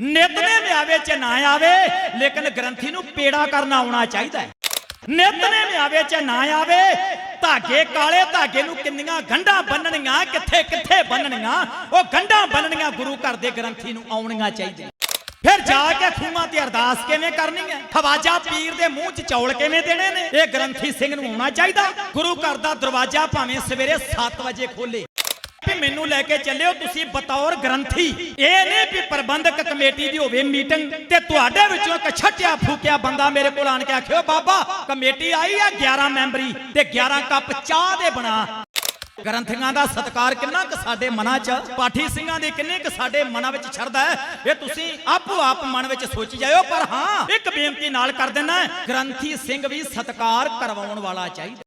ਨਿਤਨੇਮ ਆਵੇ ਚ ਨਾ ਆਵੇ, ਲੇਕਿਨ ਗ੍ਰੰਥੀ ਨੂੰ ਪੇੜਾ ਕਰਨਾ ਆਉਣਾ ਚਾਹੀਦਾ ਹੈ। ਨਿਤਨੇਮ ਆਵੇ ਚ ਨਾ ਆਵੇ, ਧਾਗੇ ਕਾਲੇ ਧਾਗੇ ਨੂੰ ਕਿੰਨੀਆਂ ਗੰਢਾਂ ਬੰਨਣੀਆਂ, ਕਿੱਥੇ ਕਿੱਥੇ ਬੰਨਣੀਆਂ, ਉਹ ਗੰਢਾਂ ਬੰਨਣੀਆਂ ਗੁਰੂ ਘਰ ਦੇ ਗ੍ਰੰਥੀ ਨੂੰ ਆਉਣੀਆਂ ਚਾਹੀਦੀਆਂ। ਫਿਰ ਜਾ ਕੇ ਖੂਹਾਂ ਤੇ ਅਰਦਾਸ ਕਿਵੇਂ ਕਰਨੀ ਹੈ ਖਵਾਜਾ ਪੀਰ ਦੇ ਮੂੰਹ 'ਚ ਚੌਲ ਕਿਵੇਂ ਦੇਣੇ ਨੇ? ਇਹ ਗ੍ਰੰਥੀ ਸਿੰਘ ਨੂੰ ਆਉਣਾ ਚਾਹੀਦਾ। ਗੁਰੂ ਘਰ ਦਾ ਦਰਵਾਜ਼ਾ ਭਾਵੇਂ ਸਵੇਰੇ 7 ਵਜੇ ਖੋਲੇ ਵੀ ਮੈਨੂੰ ਲੈ ਕੇ ਚੱਲਿਓ, ਤੁਸੀਂ ਬਤੌਰ ਗ੍ਰੰਥੀ। ਇਹ ਨਹੀਂ ਵੀ ਪ੍ਰਬੰਧਕ ਕਮੇਟੀ ਦੀ ਹੋਵੇ ਮੀਟਿੰਗ ਤੇ ਤੁਹਾਡੇ ਵਿੱਚੋਂ ਇੱਕ ਛੱਟਿਆ ਫੂਕਿਆ ਬੰਦਾ ਮੇਰੇ ਕੋਲ ਆਣ ਕੇ ਆਖਿਓ, ਬਾਬਾ, ਕਮੇਟੀ ਆਈ ਆ 11 ਮੈਂਬਰੀ ਤੇ 11 ਕੱਪ ਚਾਹ ਦੇ ਬਣਾ। ਗ੍ਰੰਥੀਆਂ ਦਾ ਸਤਕਾਰ ਕਿੰਨਾ ਕੁ ਸਾਡੇ ਮਨਾਂ 'ਚ, ਪਾਠੀ ਸਿੰਘਾਂ ਦੀ ਕਿੰਨੇ ਕੁ ਸਾਡੇ ਮਨਾਂ ਵਿੱਚ ਛੜਦਾ ਹੈ? ਇਹ ਤੁਸੀਂ ਆਪੋ ਆਪ ਮਨ ਵਿੱਚ ਸੋਚ ਜਾਇਓ, ਪਰ ਹਾਂ, ਇੱਕ ਬੇਨਤੀ ਨਾਲ ਕਰ ਦੇਣਾ ਗ੍ਰੰਥੀ ਸਿੰਘ ਵੀ ਸਤਕਾਰ ਕਰਵਾਉਣ ਵਾਲਾ ਚਾਹੀਦਾ।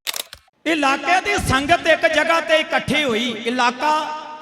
ਇਲਾਕੇ ਦੀ ਸੰਗਤ ਇੱਕ ਜਗ੍ਹਾ ਤੇ ਇਕੱਠੀ ਹੋਈ। ਇਲਾਕਾ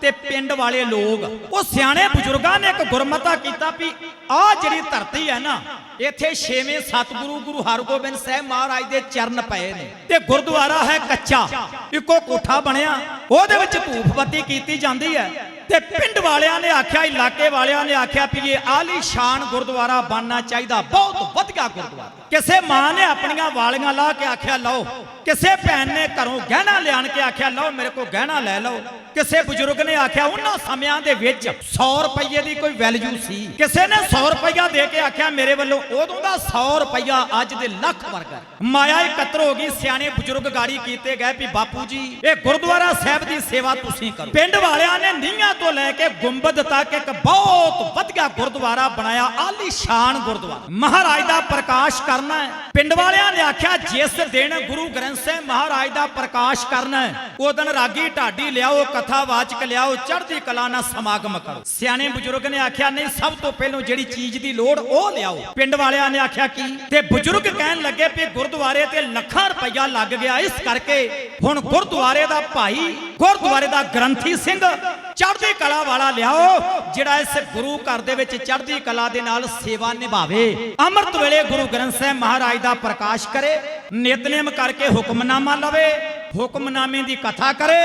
ਤੇ ਪਿੰਡ ਵਾਲੇ ਲੋਕ। ਉਹ ਸਿਆਣੇ ਬਜ਼ੁਰਗਾਂ ਨੇ ਇੱਕ ਗੁਰਮਤਾ ਕੀਤਾ ਵੀ ਆਹ ਜਿਹੜੀ ਧਰਤੀ ਹੈ ਨਾ, ਇੱਥੇ ਛੇਵੇਂ ਸਤਿਗੁਰੂ ਗੁਰੂ ਹਰਗੋਬਿੰਦ ਸਾਹਿਬ ਮਹਾਰਾਜ ਦੇ ਚਰਨ ਪਏ ਨੇ। ਤੇ ਗੁਰਦੁਆਰਾ ਹੈ ਕੱਚਾ। ਇੱਕੋ ਕੋਠਾ ਬਣਿਆ। ਉਹਦੇ ਵਿੱਚ ਧੂਫ ਬੱਤੀ ਕੀਤੀ ਜਾਂਦੀ ਹੈ। ਤੇ ਪਿੰਡ ਵਾਲਿਆਂ ਨੇ ਆਖਿਆ, ਇਲਾਕੇ ਵਾਲਿਆਂ ਨੇ ਆਖਿਆ ਵੀ ਇਹ ਆਲੀ ਸ਼ਾਨ ਗੁਰਦੁਆਰਾ ਬਣਨਾ ਚਾਹੀਦਾ, ਬਹੁਤ ਵਧੀਆ ਗੁਰਦੁਆਰਾ। ਕਿਸੇ ਮਾਂ ਨੇ ਆਪਣੀਆਂ ਵਾਲੀਆਂ ਲਾ ਕੇ ਆਖਿਆ, ਲਓ, ਕਿਸੇ ਭੈਣ ਨੇ ਘਰੋਂ ਗਹਿਣਾ ਲਿਆਣ ਕੇ ਆਖਿਆ, ਲਓ, ਮੇਰੇ ਕੋਲ ਗਹਿਣਾ ਲੈ ਲਓ। ਕਿਸੇ ਬਜ਼ੁਰਗ ਨੇ ਆਖਿਆ, ਉਹਨਾਂ ਸਮਿਆਂ ਦੇ ਵਿੱਚ 100 ਰੁਪਏ ਦੀ ਕੋਈ ਵੈਲਿਊ ਸੀ। ਕਿਸੇ ਨੇ 100 ਰੁਪਇਆ ਦੇ ਕੇ ਆਖਿਆ, ਮੇਰੇ ਵੱਲੋਂ ਉਦੋਂ ਦਾ 100 ਰੁਪਇਆ ਅੱਜ ਦੇ ਲੱਖ ਵਰਗਾ ਮਾਇਆ ਇਕੱਤਰ ਹੋ ਗਈ, ਸਿਆਣੇ ਬਜ਼ੁਰਗ ਗਾੜੀ ਕੀਤੇ ਗਏ ਵੀ, ਬਾਪੂ ਜੀ, ਇਹ ਗੁਰਦੁਆਰਾ ਸਾਹਿਬ ਦੀ ਸੇਵਾ ਤੁਸੀਂ ਕਰੋ। ਪਿੰਡ ਵਾਲਿਆਂ ਨੇ ਨੀਹਾਂ ਤੋਂ ਲੈ ਕੇ ਗੁੰਬਦ ਤੱਕ ਇੱਕ ਬਹੁਤ ਵਧੀਆ ਗੁਰਦੁਆਰਾ ਬਣਾਇਆ, ਆਲੀ ਸ਼ਾਨ ਗੁਰਦੁਆਰਾ। ਮਹਾਰਾਜ ਦਾ ਪ੍ਰਕਾਸ਼ ਕਰਨਾ ਹੈ। ਪਿੰਡ ਵਾਲਿਆਂ ਨੇ ਆਖਿਆ, ਜਿਸ ਦਿਨ ਗੁਰੂ ਗ੍ਰੰਥ ਸਾਹਿਬ ਮਹਾਰਾਜ ਦਾ ਪ੍ਰਕਾਸ਼ ਕਰਨਾ ਹੈ, ਉਹ ਦਿਨ ਰਾਗੀ ਢਾਡੀ ਲਿਆਓ, ਕਥਾ ਲਿਆਓ, ਚੜ੍ਹਦੀ ਕਲਾ ਨਾਲ ਸਮਾਗਮ ਕਰੋ। ਸਿਆਣੇ ਬਜ਼ੁਰਗ ਨੇ ਆਖਿਆ, ਨਹੀਂ, ਸਭ ਤੋਂ ਪਹਿਲਾਂ ਜਿਹੜੀ ਚੀਜ਼ ਦੀ ਲੋੜ, ਉਹ ਲਿਆਓ। ਪਿੰਡ ਵਾਲਿਆਂ ਨੇ ਆਖਿਆ, ਕੀ? ਤੇ ਬਜ਼ੁਰਗ ਕਹਿਣ ਲੱਗੇ ਵੀ ਗੁਰਦੁਆਰੇ ਤੇ ਲੱਖਾਂ ਰੁਪਇਆ ਲੱਗ ਗਿਆ, ਇਸ ਕਰਕੇ ਹੁਣ ਗੁਰਦੁਆਰੇ ਦਾ ਭਾਈ, ਗੁਰਦੁਆਰੇ ਦਾ ਗ੍ਰੰਥੀ ਸਿੰਘ ਚੜ੍ਹਦੀ ਕਲਾ ਵਾਲਾ ਲਿਆਓ, ਜਿਹੜਾ ਇਸ ਗੁਰੂ ਘਰ ਦੇ ਵਿੱਚ ਚੜ੍ਹਦੀ ਕਲਾ ਦੇ ਨਾਲ ਸੇਵਾ ਨਿਭਾਵੇ। ਅੰਮ੍ਰਿਤ ਵੇਲੇ ਗੁਰੂ ਗ੍ਰੰਥ ਸਾਹਿਬ ਮਹਾਰਾਜ ਦਾ ਪ੍ਰਕਾਸ਼ ਕਰੇ, ਨਿਤਨੇਮ ਕਰਕੇ ਹੁਕਮਨਾਮਾ ਲਵੇ, ਹੁਕਮਨਾਮੇ ਦੀ ਕਥਾ ਕਰੇ,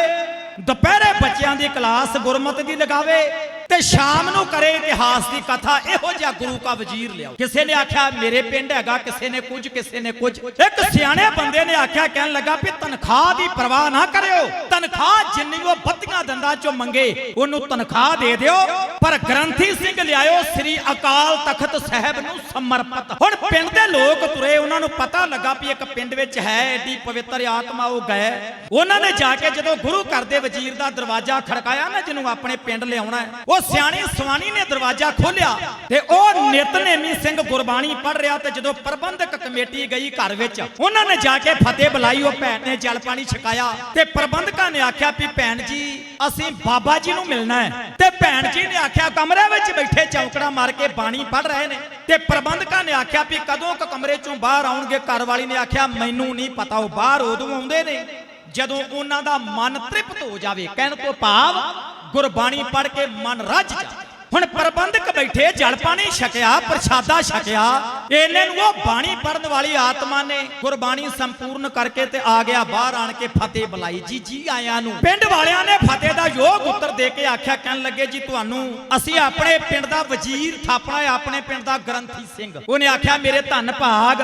ਦੁਪਹਿਰੇ ਬੱਚਿਆਂ ਦੀ ਕਲਾਸ ਗੁਰਮਤਿ ਦੀ ਲਗਾਵੇ ਤੇ ਸ਼ਾਮ ਨੂੰ ਕਰੇ ਇਤਿਹਾਸ ਦੀ ਕਥਾ, ਇਹੋ ਜਿਹਾ ਗੁਰੂ ਕਾ ਵਜ਼ੀਰ ਲਿਆਓ। ਕਿਸੇ ਨੇ ਆਖਿਆ, ਮੇਰੇ ਪਿੰਡ ਹੈਗਾ, ਕਿਸੇ ਨੇ ਕੁਝ, ਕਿਸੇ ਨੇ ਕੁਝ। ਇੱਕ ਸਿਆਣੇ ਬੰਦੇ ਨੇ ਆਖਿਆ, ਕਹਿਣ ਲੱਗਾ ਵੀ ਤਨਖਾਹ ਦੀ ਪਰਵਾਹ ਨਾ ਕਰਿਓ। ਤਨਖਾਹ ਜਿੰਨੀ ਉਹ ਬੱਤੀਆਂ ਦੰਦਾਂ ਚੋਂ ਮੰਗੇ, ਉਹਨੂੰ ਤਨਖਾਹ ਦੇ ਦਿਓ। ਪਰ ਗ੍ਰੰਥੀ ਸਿੰਘ ਲਿਆਇਓ, ਸ੍ਰੀ ਅਕਾਲ ਤਖਤ ਸਾਹਿਬ ਨੂੰ ਸਮਰਪਿਤ। ਹੁਣ ਪਿੰਡ ਦੇ ਲੋਕ ਤੁਰੇ, ਉਹਨਾਂ ਨੂੰ ਪਤਾ ਲੱਗਾ ਵੀ ਇੱਕ ਪਿੰਡ ਵਿੱਚ ਹੈ, ਏਡੀ ਪਵਿੱਤਰ ਆਤਮਾ, ਉਹ ਗਏ। ਉਹਨਾਂ ਨੇ ਜਾ ਕੇ ਜਦੋਂ ਗੁਰੂ ਘਰ ਦੇ ਵਜ਼ੀਰ ਦਾ ਦਰਵਾਜ਼ਾ ਖੜਕਾਇਆ ਨਾ, ਜਿਹਨੂੰ ਆਪਣੇ ਪਿੰਡ ਲਿਆਉਣਾ ਹੈ ਉਹ ਸਿਆਣੀ ਸਵਾਣੀ ਨੇ ਦਰਵਾਜ਼ਾ ਖੋਲਿਆ ਤੇ ਉਹ ਨਿਤਨੇਮੀ ਸਿੰਘ ਗੁਰਬਾਣੀ ਪੜ੍ਹ ਰਿਹਾ ਤੇ ਜਦੋਂ ਪ੍ਰਬੰਧਕ ਕਮੇਟੀ ਗਈ ਘਰ ਵਿੱਚ, ਉਹਨਾਂ ਨੇ ਜਾ ਕੇ ਫਤਿਹ ਬੁਲਾਈ, ਉਹ ਭੈਣ ਨੇ ਜਲ ਪਾਣੀ ਛਕਾਇਆ ਤੇ ਪ੍ਰਬੰਧਕਾਂ ਨੇ ਆਖਿਆ ਵੀ ਭੈਣ ਜੀ, ਅਸੀਂ ਬਾਬਾ ਜੀ ਨੂੰ ਮਿਲਣਾ ਹੈ। ਤੇ ਭੈਣ ਜੀ ਨੇ ਆਖਿਆ, ਕਮਰੇ ਵਿੱਚ ਬੈਠੇ ਚੌਂਕੜਾ ਮਾਰ ਕੇ ਬਾਣੀ ਪੜ੍ਹ ਰਹੇ ਨੇ। ਤੇ ਪ੍ਰਬੰਧਕਾਂ ਨੇ ਆਖਿਆ ਵੀ ਕਦੋਂ ਕ ਕਮਰੇ ਚੋਂ ਬਾਹਰ ਆਉਣਗੇ ਘਰ ਵਾਲੀ ਨੇ ਆਖਿਆ, ਮੈਨੂੰ ਨਹੀਂ ਪਤਾ, ਉਹ ਬਾਹਰ ਉਦੋਂ ਆਉਂਦੇ ਨੇ, ਜਦੋਂ ਉਹਨਾਂ ਦਾ ਮਨ ਤ੍ਰਿਪਤ ਹੋ ਜਾਵੇ। ਕਹਿਣ ਤੋਂ ਭਾਵ ਗੁਰਬਾਣੀ ਪੜ੍ਹ ਕੇ ਮਨ ਰੱਜ ਜਾਵੇ ਹੁਣ ਪ੍ਰਬੰਧਕ ਬੈਠੇ, ਜਲ ਪਾਣੀ ਛਕਿਆ, ਪ੍ਰਸ਼ਾਦਾ ਛਕਿਆ। ਇਹਨੇ ਨੂੰ ਉਹ ਬਾਣੀ ਪੜਨ ਵਾਲੀ ਆਤਮਾ ਨੇ ਗੁਰਬਾਣੀ ਸੰਪੂਰਨ ਕਰਕੇ ਤੇ ਆ ਗਿਆ, ਬਾਹਰ ਆਣ ਕੇ ਫਤਿਹ ਬੁਲਾਈ। ਜੀ ਜੀ ਆਇਆਂ ਨੂੰ। ਪਿੰਡ ਵਾਲਿਆਂ ਨੇ ਫਤਿਹ ਦਾ ਯੋਗ ਉੱਤਰ ਦੇ ਕੇ ਆਖਿਆ, ਕਹਿਣ ਲੱਗੇ, ਜੀ, ਤੁਹਾਨੂੰ ਅਸੀਂ ਆਪਣੇ ਪਿੰਡ ਦਾ ਵਜ਼ੀਰ ਥਾਪਣਾ ਆਪਣੇ ਪਿੰਡ ਦਾ ਗ੍ਰੰਥੀ ਸਿੰਘ। ਉਹਨੇ ਆਖਿਆ, ਮੇਰੇ ਧੰਨ ਭਾਗ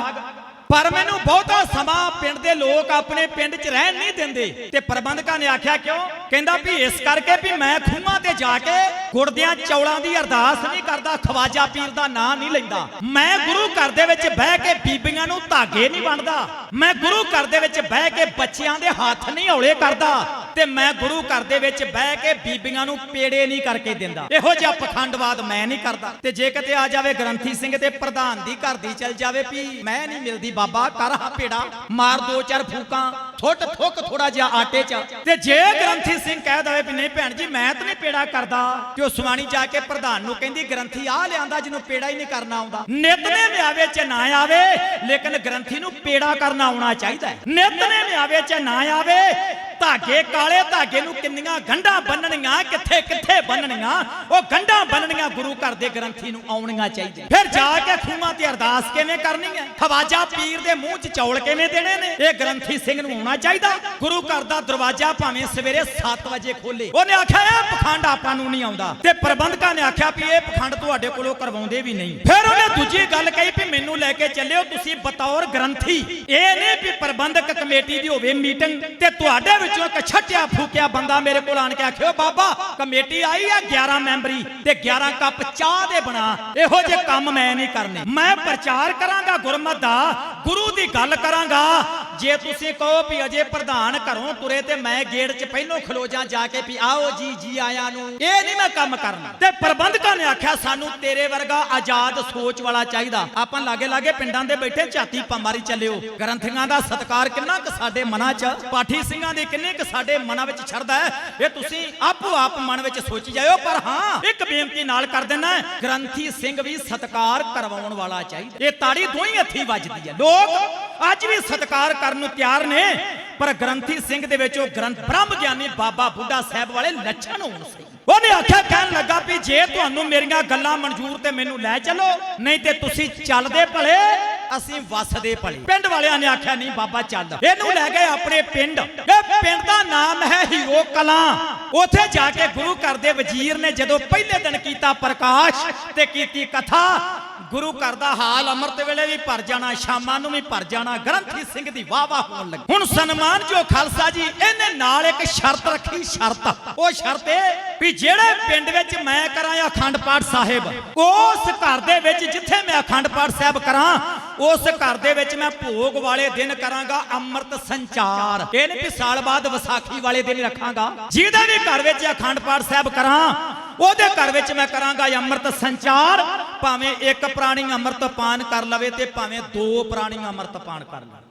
ਪਰ ਮੈਨੂੰ ਬਹੁਤਾ ਸਮਾਂ ਪਿੰਡ ਦੇ ਲੋਕ ਆਪਣੇ ਪਿੰਡ 'ਚ ਰਹਿਣ ਨਹੀਂ ਦਿੰਦੇ। ਤੇ ਪ੍ਰਬੰਧਕਾਂ ਨੇ ਆਖਿਆ ਕਿਉਂ? ਕਹਿੰਦਾ ਵੀ ਇਸ ਕਰਕੇ ਵੀ ਮੈਂ ਖੂਹਾਂ ਤੇ ਜਾ ਕੇ ਗੁਰਦਿਆਂ ਚੌਲਾਂ ਦੀ ਅਰਦਾਸ ਨਹੀਂ ਕਰਦਾ, ਖਵਾਜਾ ਪੀਰ ਦਾ ਨਾਂ ਨਹੀਂ ਲੈਂਦਾ। ਮੈਂ ਗੁਰੂ ਘਰ ਦੇ ਵਿੱਚ ਬਹਿ ਕੇ ਬੀਬੀਆਂ ਨੂੰ ਧਾਗੇ ਨਹੀਂ ਵੰਡਦਾ। ਮੈਂ ਗੁਰੂ ਘਰ ਦੇ ਵਿੱਚ ਬਹਿ ਕੇ ਬੱਚਿਆਂ ਦੇ ਹੱਥ ਨਹੀਂ ਹੌਲੇ ਕਰਦਾ। ਤੇ ਮੈਂ ਗੁਰੂ ਘਰ ਦੇ ਵਿੱਚ ਬਹਿ ਕੇ ਬੀਬੀਆਂ ਨੂੰ ਪੇੜੇ ਨਹੀਂ ਕਰਕੇ ਦਿੰਦਾ। ਇਹੋ ਜਿਹਾ ਪਖੰਡਵਾਦ ਮੈਂ ਨਹੀਂ ਕਰਦਾ। ਤੇ ਜੇ ਕਿਤੇ ਆ ਜਾਵੇ ਗ੍ਰੰਥੀ ਸਿੰਘ ਤੇ ਪ੍ਰਧਾਨ ਦੀ ਘਰ ਦੀ ਚਲ ਜਾਵੇ ਵੀ ਮੈਂ ਨਹੀਂ ਮਿਲਦੀ ਬਾਬਾ, ਕਰ ਹਾ ਪੇੜਾ। ਮਾਰ ਦੋ ਚਾਰ ਫੂਕਾਂ, ਥੁੱਟ ਥੁੱਕ ਥੋੜਾ ਜਿਹਾ ਆਟੇ 'ਚ। ਤੇ ਜੇ ਗ੍ਰੰਥੀ ਸਿੰਘ ਕਹਿ ਦਵੇ ਵੀ ਨਹੀਂ ਭੈਣ ਜੀ, ਮੈਂ ਤਾਂ ਨਹੀਂ ਪੇੜਾ ਕਰਦਾ। ਤੇ ਉਹ ਸੁਆਣੀ ਜਾ ਕੇ ਪ੍ਰਧਾਨ ਨੂੰ ਕਹਿੰਦੀ, ਗ੍ਰੰਥੀ ਆ ਲਿਆਂਦਾ ਜਿਹਨੂੰ ਪੇੜਾ ਹੀ ਨਹੀਂ ਕਰਨਾ ਆਉਂਦਾ। ਨਿਤਨੇਮ ਆਵੇ ਚ ਨਾ ਆਵੇ, ਲੇਕਿਨ ਗ੍ਰੰਥੀ ਨੂੰ ਪੇੜਾ ਕਰਨਾ ਆਉਣਾ ਚਾਹੀਦਾ ਹੈ। ਨਿਤਨੇਮ ਆਵੇ ਚ ਨਾ ਆਵੇ ਧਾਗੇ, ਕਾਲੇ ਧਾਗੇ ਨੂੰ ਕਿੰਨੀਆਂ ਗੰਢਾਂ ਬੰਨਣੀਆਂ, ਕਿੱਥੇ ਕਿੱਥੇ ਬੰਨਣੀਆਂ, ਉਹ ਗੰਢਾਂ ਬੰਨਣੀਆਂ ਗੁਰੂ ਘਰ ਦੇ ਗ੍ਰੰਥੀ ਨੂੰ ਆਉਣੀਆਂ ਚਾਹੀਦੀਆਂ। ਫਿਰ ਜਾ ਕੇ ਖੂਹਾਂ ਤੇ ਅਰਦਾਸ ਕਿਵੇਂ ਕਰਨੀ ਹੈ? ਖਵਾਜਾ ਪੀਰ ਦੇ ਮੂੰਹ 'ਚ ਚੌਲ ਕਿਵੇਂ ਦੇਣੇ ਨੇ? ਇਹ ਗ੍ਰੰਥੀ ਸਿੰਘ ਨੂੰ ਆਉਣਾ ਚਾਹੀਦਾ। ਗੁਰੂ ਘਰ ਦਾ ਦਰਵਾਜ਼ਾ ਭਾਵੇਂ ਸਵੇਰੇ 7 ਵਜੇ ਖੋਲੇ। ਉਹਨੇ ਆਖਿਆ, ਇਹ ਪਖੰਡ ਆਪਾਂ ਨੂੰ ਨਹੀਂ ਆਉਂਦਾ। ਤੇ ਪ੍ਰਬੰਧਕਾਂ ਨੇ ਆਖਿਆ ਵੀ ਇਹ ਪਖੰਡ ਤੁਹਾਡੇ ਕੋਲੋਂ ਕਰਵਾਉਂਦੇ ਵੀ ਨਹੀਂ। ਫਿਰ ਉਹਨੇ ਦੂਜੀ ਗੱਲ ਕਹੀ ਵੀ ਮੈਨੂੰ ਲੈ ਕੇ ਚੱਲਿਓ, ਤੁਸੀਂ ਬਤੌਰ ਗ੍ਰੰਥੀ। ਇਹ ਨਹੀਂ ਵੀ ਪ੍ਰਬੰਧਕ ਕਮੇਟੀ ਦੀ ਹੋਵੇ ਮੀਟਿੰਗ ਤੇ ਤੁਹਾਡੇ ਵਿੱਚੋਂ ਇੱਕ ਛੱਟਿਆ ਫੂਕਿਆ ਬੰਦਾ ਮੇਰੇ ਕੋਲ ਆਣ ਕੇ ਆਖਿਓ ਬਾਬਾ, ਕਮੇਟੀ ਆਈ ਆ 11 ਮੈਂਬਰੀ ਤੇ 11 ਕੱਪ ਚਾਹ ਦੇ ਬਣਾ। ਇਹੋ ਜਿਹੇ ਕੰਮ ਮੈਂ ਨਹੀਂ ਕਰਨੇ। ਮੈਂ ਪ੍ਰਚਾਰ ਕਰਾਂਗਾ ਗੁਰਮਤ ਦਾ, ਗੁਰੂ ਦੀ ਗੱਲ ਕਰਾਂਗਾ। ਜੇ ਤੁਸੀਂ ਕਹੋ ਵੀ ਅਜੇ ਪ੍ਰਧਾਨ ਘਰੋਂ ਤੁਰੇ ਤੇ ਮੈਂ ਗੇਟ 'ਚ ਪਹਿਲੋਂ ਖਲੋ ਜਾ ਜਾ ਕੇ ਵੀ ਆਓ ਜੀ ਜੀ ਆਇਆਂ ਨੂੰ। ਇਹ ਨਹੀਂ ਮੈਂ ਕੰਮ ਕਰਨਾ। ਤੇ ਪ੍ਰਬੰਧਕਾਂ ਨੇ ਆਖਿਆ, ਸਾਨੂੰ ਤੇਰੇ ਵਰਗਾ ਆਜ਼ਾਦ ਸੋਚ ਵਾਲਾ ਚਾਹੀਦਾ। ਆਪਾਂ ਲਾਗੇ ਲਾਗੇ ਪਿੰਡਾਂ ਦੇ ਬੈਠੇ ਝਾਤੀ ਪੰਮਾਰੀ ਚੱਲਿਓ। ਗ੍ਰੰਥੀਆਂ ਦਾ ਸਤਕਾਰ ਕਿੰਨਾ ਕੁ ਸਾਡੇ ਮਨਾਂ 'ਚ, ਪਾਠੀ ਸਿੰਘਾਂ ਦੀ ਕਿੰਨੇ ਕੁ ਸਾਡੇ ਮਨਾਂ ਵਿੱਚ ਛੜਦਾ ਹੈ। ਇਹ ਤੁਸੀਂ ਆਪੋ ਆਪ ਮਨ ਵਿੱਚ ਸੋਚੀ ਜਾਇਓ, ਪਰ ਹਾਂ, ਇੱਕ ਬੇਨਤੀ ਨਾਲ ਕਰ ਦੇਣਾ ਗ੍ਰੰਥੀ ਸਿੰਘ ਵੀ ਸਤਕਾਰ ਕਰਵਾਉਣ ਵਾਲਾ ਚਾਹੀਦਾ। ਇਹ ਤਾੜੀ ਦੋਈ ਹੱਥੀ ਵੱਜਦੀ ਹੈ। ਲੋਕ ਅੱਜ ਵੀ ਸਤਕਾਰ ਕਰਨ ਨੂੰ ਤਿਆਰ ਨੇ। ਪਰ ਗ੍ਰੰਥੀ ਸਿੰਘ ਦੇ ਵਿੱਚ ਉਹ ਗ੍ਰੰਥ ਬ੍ਰਹਮ ਗਿਆਨੀ ਬਾਬਾ ਬੁੱਢਾ ਸਾਹਿਬ ਵਾਲੇ ਲੱਛਣ ਹੋਣ ਸੀ। ਉਹਨੇ ਆਖਿਆ, ਕਹਿਣ ਲੱਗਾ ਵੀ ਜੇ ਤੁਹਾਨੂੰ ਮੇਰੀਆਂ ਗੱਲਾਂ ਮਨਜ਼ੂਰ ਤੇ ਮੈਨੂੰ ਲੈ ਚੱਲੋ, ਨਹੀਂ ਤੇ ਤੁਸੀਂ ਚੱਲਦੇ ਭਲੇ, ਅਸੀਂ ਵਸਦੇ ਭਲੇ। ਪਿੰਡ ਵਾਲਿਆਂ ਨੇ ਆਖਿਆ, ਨਹੀਂ ਬਾਬਾ, ਚੱਲ। ਇਹਨੂੰ ਲੈ ਗਏ ਆਪਣੇ ਪਿੰਡ। ਇਹ ਪਿੰਡ ਦਾ ਨਾਮ ਹੈ ਹੀਰੋ ਕਲਾਂ। ਉੱਥੇ ਜਾ ਕੇ ਗੁਰੂ ਘਰ ਦੇ ਵਜ਼ੀਰ ਨੇ ਜਦੋਂ ਪਹਿਲੇ ਦਿਨ ਕੀਤਾ ਪ੍ਰਕਾਸ਼ ਤੇ ਕੀਤੀ ਕਥਾ ਗੁਰੂ ਘਰ ਦਾ ਹਾਲ ਅੰਮ੍ਰਿਤ ਵੇਲੇ ਵੀ ਭਰ ਜਾਣਾ, ਸ਼ਾਮਾਂ ਨੂੰ ਵੀ ਭਰ ਜਾਣਾ, ਗ੍ਰੰਥੀ ਸਿੰਘ ਦੀ ਵਾਹ ਵਾਹ ਹੋਣ ਲੱਗੀ। ਹੁਣ ਸਨਮਾਨ ਜੋ ਖਾਲਸਾ ਜੀ, ਇਹਨੇ ਨਾਲ ਇੱਕ ਸ਼ਰਤ ਰੱਖੀ, ਸ਼ਰਤ। ਉਹ ਸ਼ਰਤ ਇਹ ਵੀ ਜਿਹੜੇ ਪਿੰਡ ਵਿੱਚ ਮੈਂ ਕਰਾਂ ਅਖੰਡ ਪਾਠ ਸਾਹਿਬ, ਉਸ ਘਰ ਦੇ ਵਿੱਚ ਜਿੱਥੇ ਮੈਂ ਅਖੰਡ ਪਾਠ ਸਾਹਿਬ ਕਰਾਂ, ਉਸ ਘਰ ਦੇ ਵਿੱਚ ਮੈਂ ਭੋਗ ਵਾਲੇ ਦਿਨ ਕਰਾਂਗਾ, ਅੰਮ੍ਰਿਤ ਸੰਚਾਰ। ਇਹ ਨਹੀਂ ਵੀ ਸਾਲ ਬਾਅਦ ਵਿਸਾਖੀ ਵਾਲੇ ਦਿਨ ਰੱਖਾਂਗਾ। ਜਿਹਦੇ ਵੀ ਘਰ ਵਿੱਚ ਅਖੰਡ ਪਾਠ ਸਾਹਿਬ ਕਰਾਂ, ਉਹਦੇ ਘਰ ਵਿੱਚ ਮੈਂ ਕਰਾਂਗਾ ਅੰਮ੍ਰਿਤ ਸੰਚਾਰ। ਭਾਵੇਂ ਇੱਕ ਪ੍ਰਾਣੀ ਅੰਮ੍ਰਿਤ ਪਾਨ ਕਰ ਲਵੇ ਤੇ ਭਾਵੇਂ ਦੋ ਪ੍ਰਾਣੀ ਅੰਮ੍ਰਿਤ ਪਾਨ ਕਰ ਲਵੇ।